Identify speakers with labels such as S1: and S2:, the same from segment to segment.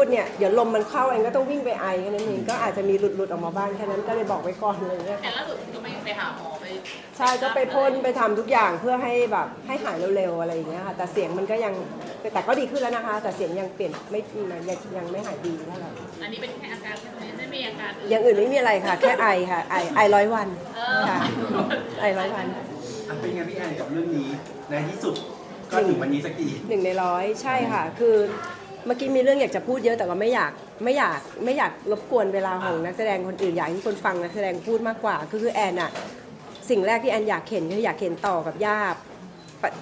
S1: พูดเนี่ยเดี๋ยวลมมันเข้าเองก็ต้องวิ่งไปไอแค่นั้นเองก็อาจจะมีหลุดหลุดๆออกมาบ้างแค่นั้นก็เลยบอกไว้ก่อนเลยเนี่ย
S2: แต่ล่าสุดก็ไม่ไปหาหมอไป
S1: ใช่ก็ไปพ่นไปทำทุกอย่างเพื่อให้แบบให้หายเร็วๆอะไรอย่างเงี้ยค่ะแต่เสียงมันก็ยังแต่ก็ดีขึ้นแล้วนะคะ แต่เสียงยังเปลี่ยนไม่ยังยังไม่หายดีเท่าไหร่
S2: อันนี้เป็นแค่อาการใช่ไหมไม่มีอาการอื่น
S1: อย่างอื่นไม่มีอะไรค่ะ แค่ไอค่ะไอไอร้อยวัน
S2: เออ
S1: ค่ะไอร้อยวัน
S3: อะเป็นไงพี่แอนกับเรื่องนี้ในที่สุดก็ถึงวันนี้สักที
S1: หนึ่งในร้อยใช่ค่ะ คือ เมื่อกี้มีเรื่องอยากจะพูดเยอะแต่ว่าไม่อยากไม่อยากไม่อยากรบกวนเวลาของนักแสดงคนอื่นอยากให้คนฟังนักแสดงพูดมากกว่าคือคือแอนอะสิ่งแรกที่แอนอยากเห็นคืออยากเห็นต่อกับย่า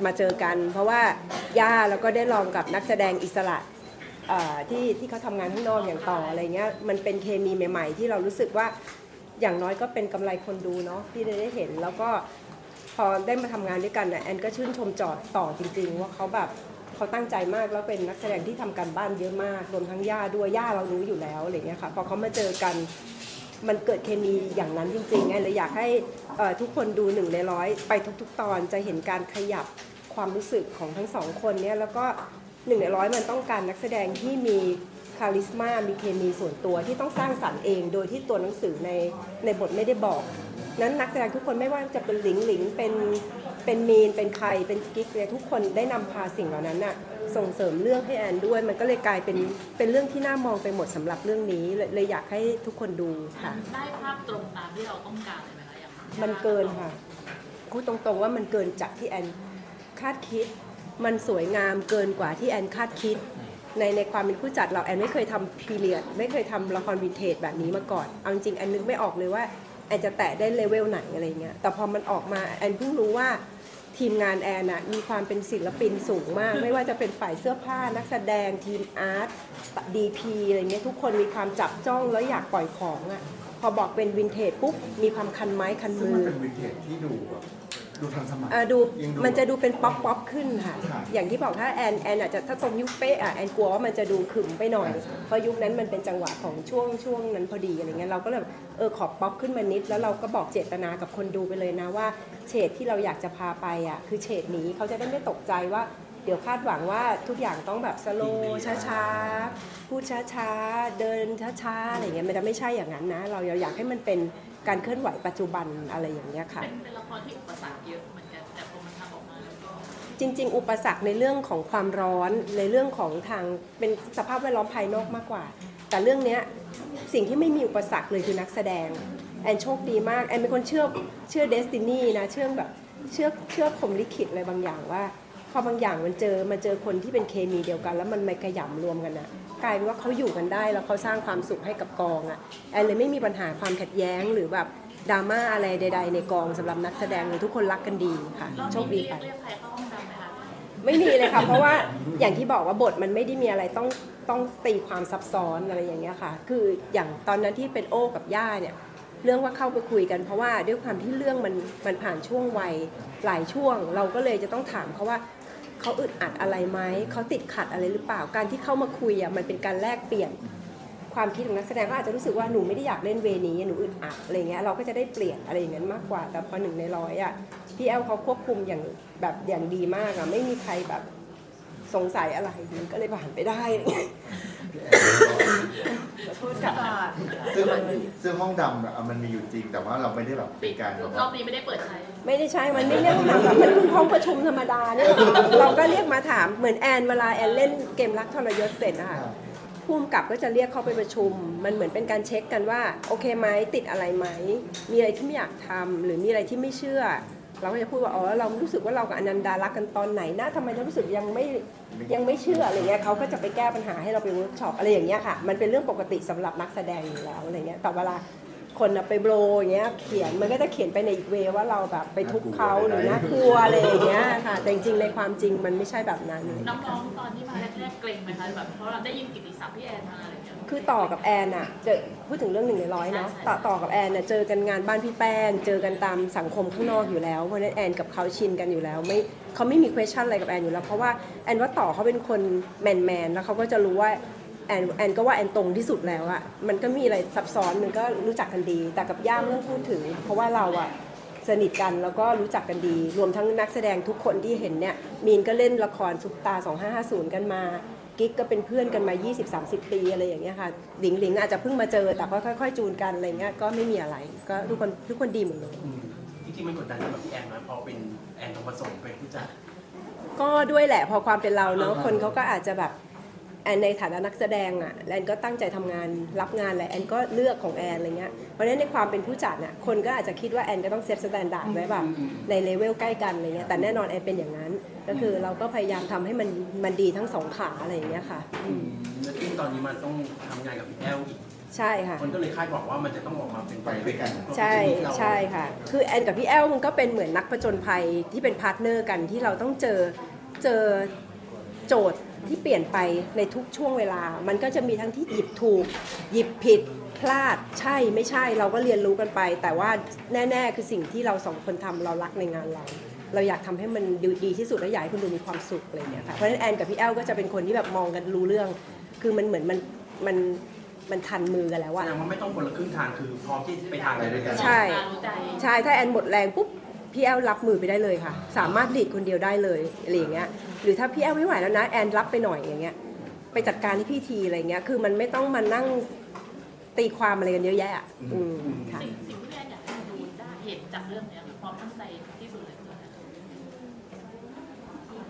S1: มาเจอกัน เพราะว่าย่าแล้วก็ได้ลองกับนักแสดงอิสระที่ที่เขาทำงานข้างนอกอย่างต่ออะไรเงี้ยมันเป็นเคมีใหม่ ๆ ที่เรารู้สึกว่าอย่างน้อยก็เป็นกำไรคนดูเนาะที่ได้ได้เห็นแล้วก็พอได้มาทำงานด้วยกันนะแอนก็ชื่นชมจอดต่อจริง ๆ ว่าเขาแบบ เขาตั้งใจมากแล้วเป็นนักแสดงที่ทำการบ้านเยอะมากรวมทั้งย่าด้วยย่าเรารู้อยู่แล้วอะไรเงี้ยค่ะพอเขามาเจอกันมันเกิดเคมีอย่างนั้นจริงๆแอนเลยอยากให้ทุกคนดูหนึ่งในร้อยไปทุก ๆ ตอนจะเห็นการขยับความรู้สึกของทั้งสองคนเนี่ยแล้วก็หนึ่งในร้อยมันต้องการนักแสดงที่มีคาลิสมามีเคมีส่วนตัวที่ต้องสร้างสรรค์เอง โดยที่ตัวหนังสือในในบทไม่ได้บอก นั้นนักแสดงทุกคนไม่ว่าจะเป็นหลิงหลิงเป็นเป็นมีนเป็นใครเป็นกิ๊กเนี่ยทุกคนได้นำพาสิ่งเหล่านั้นน่ะส่งเสริมเรื่องให้แอนด้วย มันก็เลยกลายเป็นเป็นเรื่องที่น่ามองไปหมดสำหรับเรื่องนี้เลยเลยอยากให้ทุกคนดูค่ะ
S2: ได้ภาพตรงตามที่เราต้องการเลยไหมคะอย่าง
S1: มันเกินค่ะพูดตรงๆว่ามันเกินจากที่แอนคาดคิด มันสวยงามเกินกว่าที่แอนคาดคิดในในความเป็นผู้จัดเราแอนไม่เคยทำพีเรียดไม่เคยทำละครวินเทจแบบนี้มาก่อน เอาจริงๆแอนนึกไม่ออกเลยว่า แอนจะแตะได้เลเวลไหนอะไรเงี้ยแต่พอมันออกมาแอนเพิ่งรู้ว่าทีมงานแอนน่ะมีความเป็นศิลปินสูงมาก ไม่ว่าจะเป็นฝ่ายเสื้อผ้านักแสดงทีมอาร์ตดีพีอะไรเงี้ยทุกคนมีความจับจ้องแล้วอยากปล่อยของอะพอบอกเป็นวินเทจปุ๊บมีความคันไม้คัน
S4: ซึ่ง
S1: มื
S4: มันเป็นวินเทจที่ดูแบบ ดูทันสมัย
S1: อ่าดู
S4: ยิ่ง
S1: มันจะดูเป็นป๊อปป๊อปขึ้นค่ะ
S4: ครับ
S1: อย่างที่บอกถ้าแอนแอนอาจจะถ้าตรงยุคเป๊ะอะแอนกลัวว่ามันจะดูขึมไปหน่อยเพราะยุคนั้นมันเป็นจังหวะของช่วงช่วงนั้นพอดีอะไรเงี้ยเราก็เลยแบบเออขอป๊อปขึ้นมานิด แล้วเราก็บอกเจตนากับคนดูไปเลยนะว่าเฉดที่เราอยากจะพาไปอะคือเฉดนี้เขาจะได้ไม่ตกใจว่า เดี๋ยวคาดหวังว่าทุกอย่างต้องแบบสโลช้าๆ พูดช้าๆ เดินช้าๆ อะไรเงี้ยมันจะไม่ใช่อย่างนั้นนะ เราอยากให้มันเป็นการเคลื่อนไหวปัจจุบันอะไรอย่างเงี้ยค่ะ
S2: เป็นเป็นละครที่อุปสรรคเยอะเหมือนกันแต่พอมันทำออกมาแล้วก็
S1: จริง ๆ อุปสรรคในเรื่องของความร้อนในเรื่องของทางเป็นสภาพแวดล้อมภายนอกมากกว่า แต่เรื่องเนี้ยสิ่งที่ไม่มีอุปสรรคเลยคือนักแสดงแอนโชคดีมากแอนเป็นคนเชื่อเชื่อเดสตินีนะเชื่อแบบเชื่อเชื่อผมลิขิตอะไรบางอย่างว่าพอบางอย่างมันเจอมาเจอคนที่เป็นเคมีเดียวกัน แล้วมันมาขยำรวมกันนะ กลายเป็นว่าเขาอยู่กันได้แล้วเขาสร้างความสุขให้กับกองอะ่ะแอนเลยไม่มีปัญหาความขัดแย้งหรือแบบดราม่าอะไรใด ๆ ในกองสำหรับนักแสดงเลยทุกคนรักกันดีค่ะ
S2: รอบ
S1: โชค
S2: นี้
S1: ดี
S2: เรีย
S1: ไป
S2: กเรียกใครเข้าห้องดำไหมคะ
S1: ไม่มีเลยค่ะเพราะว่าอย่างที่บอกว่าบทมันไม่ได้มีอะไรต้องต้องตีความซับซ้อนอะไรอย่างเงี้ยค่ะ คืออย่างตอนนั้นที่เป็นโอ้กับย่าเนี่ยเรื่องว่าเข้าไปคุยกันเพราะว่าด้วยความที่เรื่องมันมันผ่านช่วงวัยหลายช่วง เราก็เลยจะต้องถามเขาว่า เขาอึดอัดอะไรไหมเขาติดขัดอะไรหรือเปล่าการที่เข้ามาคุยอะมันเป็นการแลกเปลี่ยนความคิดของนักแสดงก็อาจจะรู้สึกว่าหนูไม่ได้อยากเล่นเวนี้หนูอึดอัดอะไรเงี้ยเราก็จะได้เปลี่ยนอะไรอย่างนั้นมากกว่า แต่พอหนึ่งในร้อยอะพี่แอลเขาควบคุมอย่างแบบอย่างดีมากอะไม่มีใครแบบสงสัยอะไรมันก็เลยผ่านไปได้ อะไรเงี้ยขอโทษค่ะ
S4: ซึ่งซึ่งห้องดำอะมันมีอยู่จริง แต่ว่าเราไม่ได้แบบเป็นการแบบ
S2: รอ
S4: ว่า
S2: บนี้ไม่ได้เปิดใช้
S1: ไม่ได้ใช่มันไม่เรียกว่าถามมันคือห้องประชุมธรรมดาเนี่ย เราก็เรียกมาถาม เหมือนแอนเวลาแอนเล่นเกมรักทรยศเสร็จอะค่ะผู้กำกับก็จะเรียกเข้าไปประชุม มันเหมือนเป็นการเช็คกันว่า โอเคไหมติดอะไรไหม มีอะไรที่ไม่อยากทำหรือมีอะไรที่ไม่เชื่อ เราก็จะพูดว่าอ๋อเรารู้สึกว่าเรากับอนันดารักกันตอนไหนนะทำไมเรารู้สึกยังไม่ยังไม่เชื่ออะไรเงี้ยเขาก็จะไปแก้ปัญหาให้เราไปเวิร์กช็อปอะไรอย่างเงี้ยค่ะมันเป็นเรื่องปกติสำหรับนักแสดงอยู่แล้วอะไรเงี้ยแต่เวลา คนน่ะไปโบรอย่างเงี้ยเขียนมันก็จะเขียนไปในอีกเวว่าเราแบบไปทุบเขาหรือน่ากลัวอะไรอย่างเงี้ยค่ะ แต่จริงๆในความจริงมันไม่ใช่แบบนั้น
S2: น้องๆตอนที่มาแรกๆเกรงไหมคะแบบเพราะเราได้ยินกิตติศัพท์พี่แอนมาอะไรอย่างเงี้ย
S1: คือต่อกับแอนอะเจอพูดถึงเรื่องหนึ่งในร้อยเนาะ
S2: ใช่ใช่
S1: ต่อต่อกับแอนน่ะเจอกันงานบ้านพี่แป้งเจอกันตามสังคมข้างนอกอยู่แล้วเพราะฉะนั้นแอนกับเขาชินกันอยู่แล้วไม่เขาไม่มี question อะไรกับแอนอยู่แล้วเพราะว่าแอนว่าต่อเขาเป็นคนแมนแมนๆแล้วเขาก็จะรู้ว่า แอนแอนก็ว่าแอนตรงที่สุดแล้วอะมันก็มีอะไรซับซ้อนมันก็รู้จักกันดี แต่กับย่ามไม่ต้องพูดถึง เพราะว่าเราอะสนิทกันแล้วก็รู้จักกันดี รวมทั้งนักแสดงทุกคนที่เห็นเนี่ยมีนก็เล่นละครซุปตา 2550 กันมากิ๊กก็เป็นเพื่อนกันมา 20-30 ปีอะไรอย่างเงี้ยค่ะหลิงหลิงอาจจะเพิ่งมาเจอแต่ก็ค่อย ๆ จูนกันอะไรเงี้ยก็ไม่มีอะไรก็ทุกคนทุกคนดีหมดเลย
S3: อืมจริงๆมันกดดันสำหรับพี่แอนนะพอเป็นแอนทองผสมเป็นผู้จัด
S1: ก็ด้วยแหละพอความเป็นเราเนาะ
S3: อ่า
S1: คนเขาก็อาจจะแบบ แอนในฐานะนักแสดงอะแอนก็ตั้งใจทำงานรับงานแหละแอนก็เลือกของแอนอะไรเงี้ยเพราะฉะนั้นในความเป็นผู้จัดน่ะคนก็อาจจะคิดว่าแอนก็ต้องเซตสแตนดาร์ดไว้แบบในเลเวลใกล้กันอะไรเงี้ยแต่แน่นอนแอนเป็นอย่างนั้น ก็คือเราก็พยายามทำให้มันมันดีทั้งสองขาอะไรอย่างเงี้ยค่ะอืม
S3: แล้วที่ตอนนี้มันต้องทำงานกับพี่แอลอีก
S1: ใช่ค่ะ
S3: คนก็เลยคาดหวังว่ามันจะต้องออกมาเป็น
S4: ไปด้วยกัน
S1: ใช่ใช่ค่ะ คือแอนกับพี่แอลมันก็เป็นเหมือนนักผจญภัยที่เป็นพาร์ทเนอร์กันที่เราต้องเจอเจอโจทย์ ที่เปลี่ยนไปในทุกช่วงเวลา มันก็จะมีทั้งที่หยิบถูก หยิบผิดพลาดใช่ไม่ใช่เราก็เรียนรู้กันไป แต่ว่าแน่ ๆ คือสิ่งที่เราสองคนทำเรารักในงานเรา เราอยากทำให้มันดูดีที่สุดและอยากให้คุณดูมีความสุขอะไรอย่างเงี้ยค่ะเพราะฉะนั้นแอนกับพี่แอลก็จะเป็นคนที่แบบมองกันรู้เรื่อง คือมันเหมือนมันมันมันทันมือกันแล้ว
S3: แส
S1: อะ
S3: ดงว่าไม่ต้องคนละครึ่งทางคือพร้อมที่ไปทาง
S4: ไปด้วยกัน
S1: ใช่
S2: รู้ใจ
S1: ใช่ถ้าแอนหมดแรงปุ๊บ พี่แอลรับมือไปได้เลยค่ะ สามารถหลีดคนเดียวได้เลยอะไรอย่างเงี้ยหรือถ้าพี่แอลไม่ไหวแล้วนะแอนรับไปหน่อยอย่างเงี้ยไปจัดการที่พี่ทีอะไรเงี้ยคือมันไม่ต้องมานั่งตีความอะไรกันเยอะแยะอะอืมค่ะ
S2: สิ่งสิ่งที่แอนอยากให้ดูได้เห็นจากเรื่องเนี้ยคือความตั้งใจที่สุดเลยคืออะไร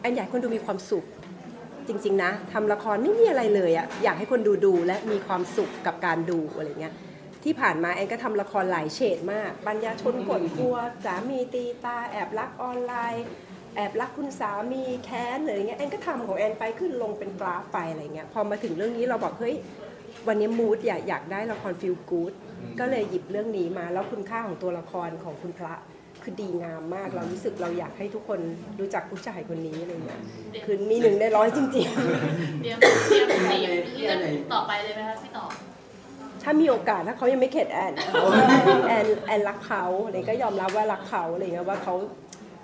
S1: แอนอยากให้คนดูมีความสุข จริง ๆ นะทำละครไม่มีอะไรเลยอะอยากให้คนดูดูและมีความสุขกับการดูอะไรเงี้ย ที่ผ่านมาแอนก็ทำละครหลายเฉดมาก ปัญญาชนกดกลัวสามีตีตาแอบรักออนไลน์ แอบรักคุณสามีแค้นหรืออะไรเงี้ยแอนก็ทำของแอนไปขึ้นลงเป็นกราฟไปอะไรเงี้ยพอมาถึงเรื่องนี้เราบอกเฮ้ยวันนี้มูดอยากอยากได้ละครฟิลกู๊ดก็เลยหยิบเรื่องนี้มาแล้วคุณค่าของตัวละครของคุณพระคือดีงามมากเรารู้สึกเราอยากให้ทุกคนรู้จักผู้ชายคนนี้อะไรเงี้ยคือมีหนึ่งในร้อยจริง ๆ
S2: เตรียมเตรียมเตรียมเรื่องต่อไปเลยไหมคะพี่ต่อ
S1: ถ้ามีโอกาสถ้าเขายังไม่เข็ดแอนแอนแอนรักเขาอะไรก็ยอมรับว่ารักเขาอะไรเงี้ยว่าเขา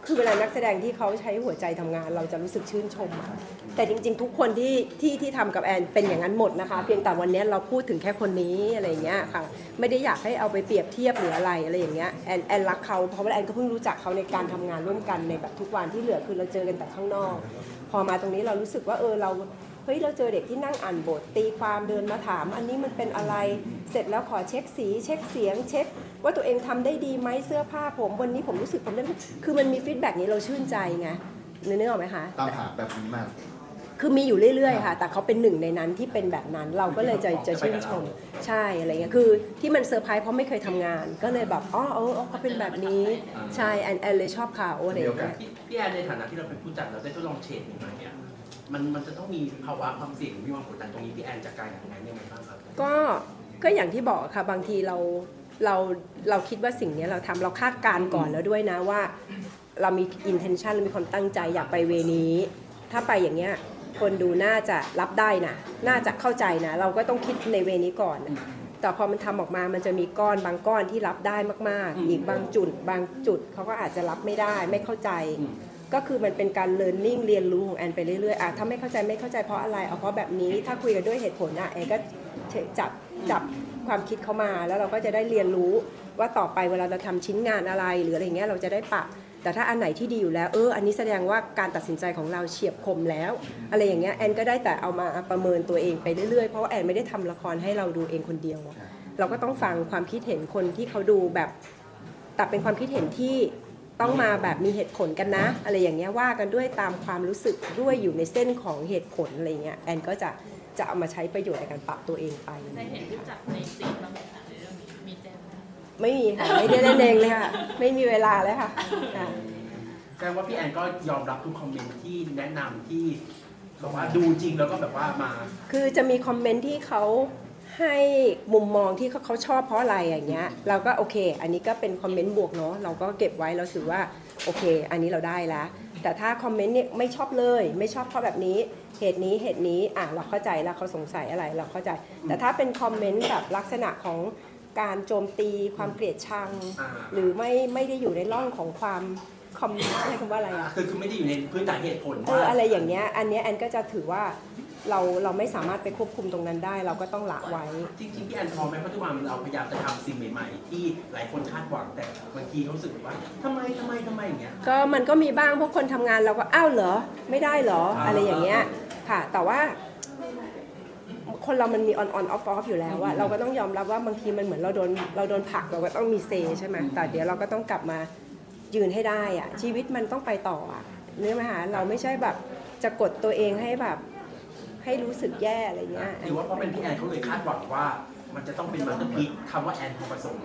S1: คือเวลานักแสดงที่เขาใช้หัวใจทำงาน เราจะรู้สึกชื่นชมอะแต่จริง ๆ ทุกคนที่ที่ที่ทำกับแอนเป็นอย่างนั้นหมดนะคะ เพียงแต่วันนี้เราพูดถึงแค่คนนี้อะไรเงี้ยค่ะ ไม่ได้อยากให้เอาไปเปรียบเทียบหรืออะไรอะไรอย่างเงี้ยแอนแอนรักเขาเพราะว่าแอนก็เพิ่งรู้จักเขาในการทำงานร่วมกันในแบบทุกวันที่เหลือคือเราเจอกันแต่ข้างนอก พอมาตรงนี้เรารู้สึกว่าเออเรา เฮ้ยเราเจอเด็กที่นั่งอ่านบท ตีความเดินมาถาม อันนี้มันเป็นอะไรเสร็จแล้วขอเช็คสี เช็คเสียง เช็ค ว่าตัวเองทำได้ดีไหมเสื้อผ้าผมวันนี้ผมรู้สึกผมได้คือมันมีฟีดแบ็กนี้เราชื่นใจไงนึกนึกออกไหมคะ
S4: ตามหาแบบนี้มา
S1: คือมีอยู่เรื่อยๆค่ะ แต่เขาเป็นหนึ่งในนั้นที่เป็นแบบนั้น เราก็เลยจะจะชื่นชม ใช่อะไรเงี้ย คือที่มันเซอร์ไพรส์เพราะไม่เคยทำงาน ก็เลยแบบ อ๋อเออเออเขาเป็นแบบนี้ ใช่ แอนแอนเลยชอบเขาอะไรอย่างเงี้ย
S3: พี่พี่แอนในฐานะที่เราเป็นผู้จัดเราได้ทดลองเชดใหม่ๆเนี่ย มันมันจะต้องมีภาวะความเสี่ยงมีความกดดันตรงนี้พี่แอนจัดการอย่างไรยังไงบ้างครับ
S1: ก็ก็อย่างที่บอกค่ะบางทีเราเราเราคิดว่าสิ่งเนี้ยเราทำเราคาดการณ์ก่อนแล้วด้วยนะว่า เรามี intention เรามีความตั้งใจอยากไปเวนี้ ถ้าไปอย่างเงี้ยคนดูน่าจะรับได้นะน่าจะเข้าใจนะ เราก็ต้องคิดในเวนี้ก่อนนะแต่พอมันทำออกมามันจะมีก้อนบางก้อนที่รับได้มาก
S3: อืม
S1: ๆอีกบางจุดบางจุดเขาก็อาจจะรับไม่ได้ไม่เข้าใจ
S3: อืม
S1: ก็คือมันเป็นการ learning เรียนรู้ของแอนไปเรื่อยๆอะถ้าไม่เข้าใจไม่เข้าใจเพราะอะไรเอาเพราะแบบนี้ถ้าคุยกันด้วยเหตุผลอะแอนก็จับจับความคิดเขามา แล้วเราก็จะได้เรียนรู้ว่าต่อไปเวลาเราทำชิ้นงานอะไร หรืออะไรเงี้ยเราจะได้ปรับแต่ถ้าอันไหนที่ดีอยู่แล้วเอออันนี้แสดงว่าการตัดสินใจของเราเฉียบคมแล้ว อะไรอย่างเงี้ยแอนก็ได้แต่เอามาประเมินตัวเองไปเรื่อยๆเพราะว่าแอนไม่ได้ทำละครให้เราดูเองคนเดียว เราก็ต้องฟังความคิดเห็นคนที่เขาดูแบบแต่เป็นความคิดเห็นที่ ต้องมาแบบมีเหตุผลกันนะ อะไรอย่างเงี้ยว่ากันด้วยตามความรู้สึกด้วยอยู่ในเส้นของเหตุผลอะไรเงี้ยแอนก็จะจะเอามาใช้ประโยชน์ในการปรับตัวเองไป
S2: ได้เห็นผู้จัดในซีนบ้างไหมคะในเรื่องนี้มีเจนไหม
S1: ไม่มีค่ะไม่ได้เล่นเองเลยค่ะ ไม่มีเวลาเลยค่ะค่ะ
S3: แสดงว่าพี่แอนก็ยอมรับทุกคอมเมนต์ที่แนะนำที่บอกว่าดูจริงแล้วก็แบบว่ามา
S1: คือจะมีคอมเมนต์ที่เขา ให้มุมมองที่เขาเขาชอบเพราะอะไรอย่างเงี้ยเราก็โอเค อันนี้ก็เป็นคอมเมนต์บวกเนาะเราก็เก็บไว้เราถือว่าโอเค อันนี้เราได้แล้วแต่ถ้าคอมเมนต์เนี่ยไม่ชอบเลยไม่ชอบเพราะแบบนี้เหตุนี้เหตุนี้อะเราเข้าใจแล้วเขาสงสัยอะไรเราเข้าใจ แต่ถ้าเป็นคอมเมนต์แบบลักษณะของการโจมตีความเกลียดชัง
S3: อ่า
S1: หรือไม่ไม่ได้อยู่ในร่องของความคอมอะไรคำว่าอะไรอะ
S3: คือคือไม่ได้อยู่ในพื้นฐานเหตุผล
S1: เอออะไรอย่างเงี้ยอันเนี้ยแอนก็จะถือว่า เราเราไม่สามารถไปควบคุมตรงนั้นได้ เราก็ต้องละไว้
S3: จริงๆพี่แอนพร้อมไหมเพราะทุกวันเราพยายามจะทำสิ่งใหม่ๆ ที่หลายคนคาดหวังแต่บางทีเขารู้สึกว่าทำไมทำไมทำไมอย่างเงี้ย
S1: ก็มันก็มีบ้างพวกคนทำงานเราก็อ้าวเหรอ ไม่ได้เหรอ
S3: อ่า
S1: อะไรอย่างเงี้ยค่ะ แต่ว่า คนเรามันมี on on off off อยู่แล้วอะเราก็ต้องยอมรับว่าบางทีมันเหมือนเราโดนเราโดนผลักเราก็ต้องมีเซใช่ไหมแต่เดี๋ยวเราก็ต้องกลับมายืนให้ได้อะชีวิตมันต้องไปต่ออะเนื้อไหมคะเราไม่ใช่แบบจะกดตัวเองให้แบบ ให้รู้สึกแย่อะไรเงี้ย
S3: หรือว่าเพราะเป็นพี่แอนเขาเลยคาดหวังว่ามันจะต้องเป็นมาสเตอร์พีคำว่าแอนทองผสม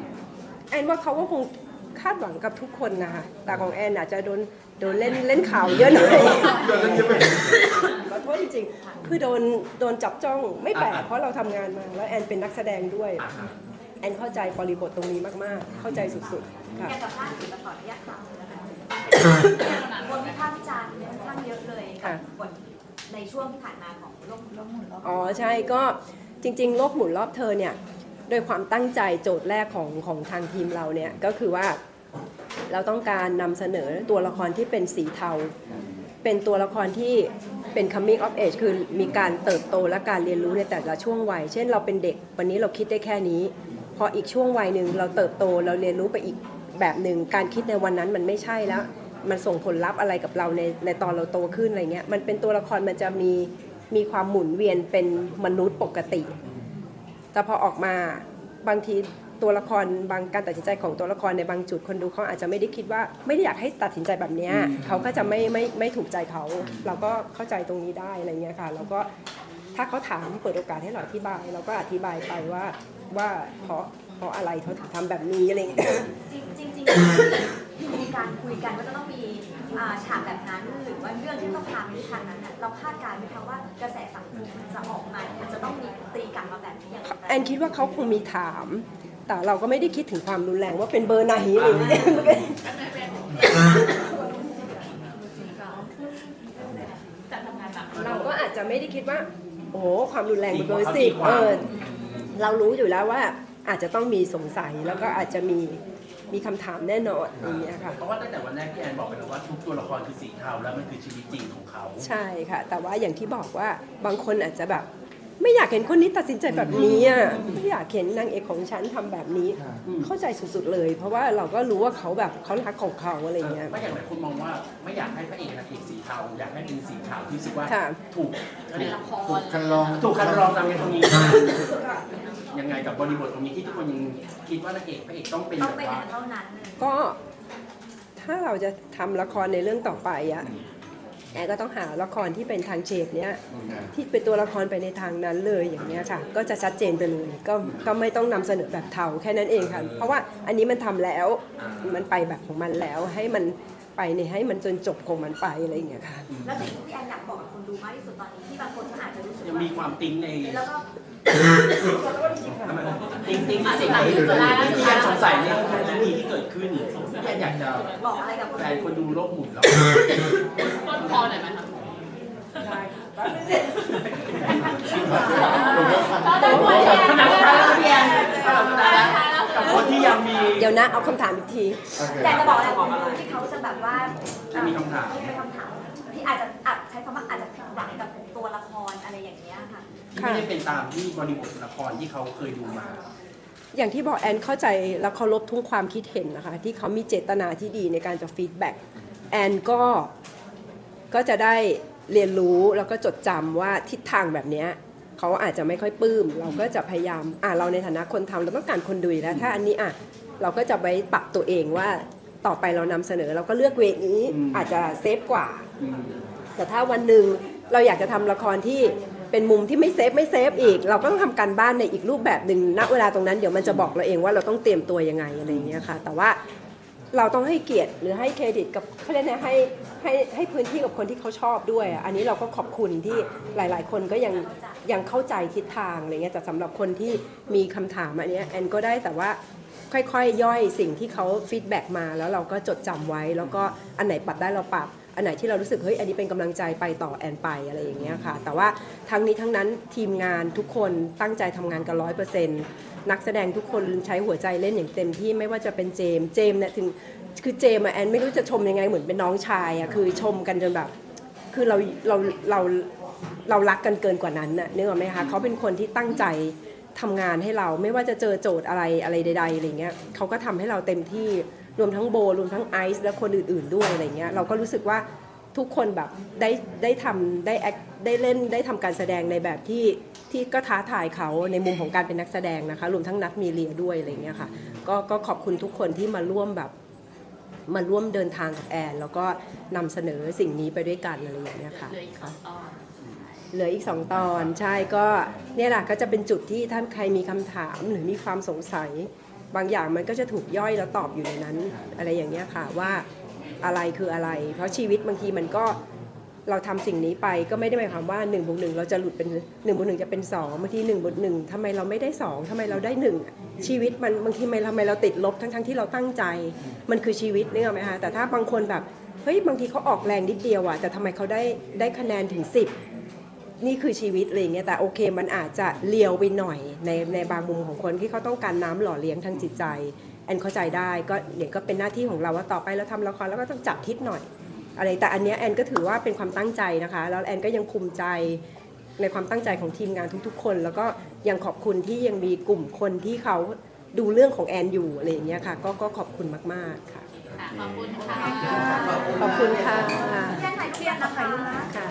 S1: แอนว่าเขาก็คงคาดหวังกับทุกคนนะคะแต่ของแอนอาจจะโดนโดนเล่นเล่นข่าวเยอะหน่อย
S4: เดี๋ยวนั้นยังไม่
S1: ขอโทษจริงๆคือโดนโดนจับจ้องไม่แปลก
S3: อ่า
S1: เพราะเราทำงานมา แล้วแอนเป็นนักแสดงด้วย
S3: อะฮะ
S1: แอนเข้าใจบริบทตรงนี้มากๆ เข้าใจสุดๆค่ะ
S5: อยากจะพลาดถึงมาขออนุญาตถามเลยนะคะบทวิพากษ์วิจารณ์ค่อนข้างเยอะเลยกับบท ในช่วงที่ผ่านมาของโลกโลกหมุนรอบ
S1: อ๋อใช่ก็จริง ๆ โลกหมุนรอบเธอเนี่ยโดยความตั้งใจโจทย์แรกของของทางทีมเราเนี่ยก็คือว่าเราต้องการนำเสนอตัวละครที่เป็นสีเทา เป็นตัวละครที่เป็น coming of age คือมีการเติบโตและการเรียนรู้ในแต่ละช่วงวัย เช่นเราเป็นเด็กวันนี้เราคิดได้แค่นี้ พออีกช่วงวัยหนึ่งเราเติบโตเราเรียนรู้ไปอีกแบบหนึ่งการคิดในวันนั้นมันไม่ใช่แล้ว มันส่งผลลัพธ์อะไรกับเราในในตอนเราโตขึ้นอะไรเงี้ยมันเป็นตัวละครมันจะมีมีความหมุนเวียนเป็นมนุษย์ปกติ แต่พอออกมาบางทีตัวละครบางการตัดสินใจของตัวละครในบางจุดคนดูเขาอาจจะไม่ได้คิดว่า ไม่ได้อยากให้ตัดสินใจแบบเนี้ยเขาก็จะไม่ไม่ไม่ถูกใจเขา เราก็เข้าใจตรงนี้ได้อะไรเงี้ยค่ะแล้วก็ถ้าเขาถามเปิดโอกาสให้เราอธิบาย เราก็อธิบายไปว่าว่าเพราะเพราะอะไรเขาถึงทำแบบนี้อะไรเงี้ย
S5: จริงจริงจริง มีการคุยกันว่าจะต้องมีฉากแบบนั้นหรือว่าเรื่องที่ต้องพาไปทางนั้นน่ะเราคาดการณ์ไหมคะว่ากระแสสังคมมันจะออกมามันจะต้องมีตีกลับมาแบบนี้อย่างไร
S1: แอนคิดว่าเขาคงมีถาม แต่เราก็ไม่ได้คิดถึงความรุนแรงว่าเป็นเบอร์ไหนอะไรอย่างเงี้ยเราก็อาจจะไม่ได้คิดว่า โอ้ความรุนแรงเป็นเบอร์สิบเออเรารู้อยู่แล้วว่าอาจจะต้องมีสงสัยแล้วก็อาจจะมี มีคำถามแน่นอนอย่างเงี้ยค่ะ
S3: เพราะว่าตั้งแต่วันแรกพี่แอนบอกไปแล้วว่าทุกตัวละครคือสีเทาแล้วมันคือชีวิตจริงของเขา
S1: ใช่ค่ะ แต่ว่าอย่างที่บอกว่าบางคนอาจจะแบบ ไม่อยากเห็นคนนี้ตัดสินใจแบบนี้อะไม่อยากเห็นนางเอกของฉันทำแบบนี้เข้าใจสุดๆเลย เพราะว่าเราก็รู้ว่าเขาแบบเขารักของเขาอะไรเงี้ย
S3: ไม่อย่างไรคนมองว่าไม่อยากให้พระเอกนางเอกสีเทาอยากให้เป็นสีขาวที่รู้สึกว่า
S1: ค่ะ
S3: ถูกเขาเรียก
S2: ละค
S4: ถู
S2: ร
S4: กคันลอง
S3: ถูกคัดกรองตามในตรงนี้ ยังไงกับบริบทตรงนี้ที่ทุกคนยังคิดว่านางเอกพระเอกต้องเป็น
S5: ต้
S3: แบ
S5: อง
S3: บ
S5: เป็นอ
S3: ว่า
S5: ย่างนั้นเท่านั้นเลย
S1: ก็ถ้าเราจะทำละครในเรื่องต่อไปอะแอนก็ต้องหาละครที่เป็นทางเฉดเนี้ยที่เป็นตัวละครไปในทางนั้นเลยอย่างเนี้ยค่ะ ก็จะชัดเจนไปเลยก็ก็ไม่ต้องนำเสนอแบบเทาแค่นั้นเองค่ะ เพราะว่าอันนี้มันทำแล้วมันไปแบบของมันแล้วให้มันไปในให้มันจนจบของมันไปอะไรอย่างเงี้ยค่ะ
S5: แล้วสิ่งที่พี่แอนอยากบอกกับคนดูมากที่สุดตอนนี้ที่บางคนก็อาจจะรู้สึก
S3: ยัง
S5: ว่า
S3: มีความติ้งใน
S5: แล้วก็
S3: ติ้งติ้ง
S2: อะ
S3: ที่
S2: สิ
S3: สิ่ง
S2: บ
S3: ไหน
S2: สาม
S3: ที่
S2: สิบสุดท้ายแล้ว
S3: พี่แอนสงสัยในเรื่องนี้ที่เกิดขึ้นพี่แอนอยากจะ
S5: บอกอะไรกับคน
S3: แฟน
S5: ดู
S3: คนดูโลกหมุนแล้ว
S2: ต้นคอหน่อยไหมคะ
S5: ได้หมดเลย
S3: ขนาดท้ายแล้วพี่แอนขนาดท้ายแล้วกับคนที่ยังมี
S1: เดี๋ยวนะเอาคำถามอีกที
S4: โอเค
S5: อยากจะบอกอะไรกับคนดูที่เขาจะแบบว่า
S3: จะมีคำถาม
S5: มีคำถามที่อาจจะอาจใช้คำว่าอาจจะผิดหวังกับตัวละครอะไรอย่างเงี้ยค่ะ
S3: ที่ไม่ได้เป็นตามที่บริบทละครที่เขาเคยดูมา
S1: อย่างที่บอกแอนเข้าใจและเคารพทุกความคิดเห็นนะคะ ที่เขามีเจตนาที่ดีในการจะฟีดแบ็กแอนก็ก็จะได้เรียนรู้แล้วก็จดจำว่าทิศทางแบบเนี้ยเขาอาจจะไม่ค่อยปลื้ม เราก็จะพยายามอะเราในฐานะคนทำเราต้องการคนดูอยู่แล้ว ถ้าอันนี้อะเราก็จะไปปรับตัวเองว่าต่อไปเรานำเสนอ เราก็เลือกเวนี้
S3: อืม
S1: อาจจะเซฟกว่า แต่ถ้าวันหนึ่งเราอยากจะทำละครที่ เป็นมุมที่ไม่เซฟไม่เซฟอีก เราก็ต้องทำการบ้านในอีกรูปแบบหนึ่งณเวลาตรงนั้นเดี๋ยวมันจะบอกเราเองว่าเราต้องเตรียมตัวยังไงอะไรอย่างเงี้ยค่ะ แต่ว่าเราต้องให้เกียรติหรือให้เครดิตกับเขาเรียกนะให้ให้ให้พื้นที่กับคนที่เขาชอบด้วยอะอันนี้เราก็ขอบคุณที่หลาย ๆ คนก็ยังยังเข้าใจทิศทางอะไรเงี้ยแต่สำหรับคนที่มีคำถามอันเนี้ยแอนก็ได้แต่ว่าค่อย ๆ ย่อยสิ่งที่เขาฟีดแบ็กมา แล้วเราก็จดจำไว้ แล้วก็อันไหนปรับได้เราปรับ อันไหนที่เรารู้สึกเฮ้ยอันนี้เป็นกำลังใจไปต่อแอนไปอะไรอย่างเงี้ยค่ะ แต่ว่าทั้งนี้ทั้งนั้นทีมงานทุกคนตั้งใจทำงานกันร้อยเปอร์เซ็นต์นักแสดงทุกคนใช้หัวใจเล่นอย่างเต็มที่ไม่ว่าจะเป็นเจมเจมเนี่ยถึงคือเจมอะแอนไม่รู้จะชมยังไงเหมือนเป็นน้องชายอะคือชมกันจนแบบ คือเราเราเราเรารักกันเกินกว่านั้นน่ะนึกออกไหมคะเขาเป็นคนที่ตั้งใจทำงานให้เราไม่ว่าจะเจอโจทย์อะไรอะไรใด ๆอะไรเงี้ยเขาก็ทำให้เราเต็มที่ รวมทั้งโบรวมทั้งไอซ์และคนอื่น ๆด้วยอะไรเงี้ยเราก็รู้สึกว่าทุกคนแบบได้ได้ทำได้ act ได้เล่นได้ทำการแสดงในแบบที่ที่ก็ท้าทายเขาในมุมของการเป็นนักแสดงนะคะรวมทั้งนัดมีเลียด้วยอะไรอย่างเงี้ยค่ะก็ก็ขอบคุณทุกคนที่มาร่วมแบบมาร่วมเดินทางกับแอน แล้วก็นำเสนอสิ่งนี้ไปด้วยกันอะไรอย่างเงี้ยค่ะ
S2: เหลืออีกสองตอน
S1: เหลืออีกสองตอนใช่ก็เนี่ยแหละก็จะเป็นจุดที่ท่านใครมีคำถามหรือมีความสงสัย บางอย่างมันก็จะถูกย่อยแล้วตอบอยู่ในนั้น อะไรอย่างเงี้ยค่ะว่าอะไรคืออะไร เพราะชีวิตบางทีมันก็เราทำสิ่งนี้ไปก็ไม่ได้หมายความว่า1นบวกหเราจะหลุดเป็น1นบวกหจะเป็น2บางที1นบวกหทำไมเราไม่ได้ 2ทำไมเราได้ 1 ชีวิตมันบางทีทำไมทำไมเราติดลบทั้งทั้งๆที่เราตั้งใจ มันคือชีวิตนึกออกไหมคะแต่ถ้าบางคนแบบเฮ้ยบางทีเขาออกแรงนิดเดียวอะแต่ทำไมเขาได้ได้คะแนนถึง 10 นี่คือชีวิตอะไรอย่างเงี้ยแต่โอเคมันอาจจะเลียวไปหน่อยในในบางมุมของคนที่เขาต้องการน้ำหล่อเลี้ยงทางจิตใจ แอนเข้าใจได้ก็เดี๋ยวก็เป็นหน้าที่ของเราว่าต่อไปเราทำละครแล้วก็ต้องจับทิศหน่อย อะไรแต่อันเนี้ยแอนก็ถือว่าเป็นความตั้งใจนะคะ แล้วแอนก็ยังภูมิใจในความตั้งใจของทีมงานทุกๆ คน แล้วก็ยังขอบคุณที่ยังมีกลุ่มคนที่เขาดูเรื่องของแอนอยู่อะไรอย่างเงี้ยค่ะ ก็ก็ขอบคุณมากๆค่ะ
S2: ค่ะขอบคุณค่ะ
S1: ขอบคุณค่ะ
S5: แค่ไหนเครียดนะคะ
S1: ค่ะ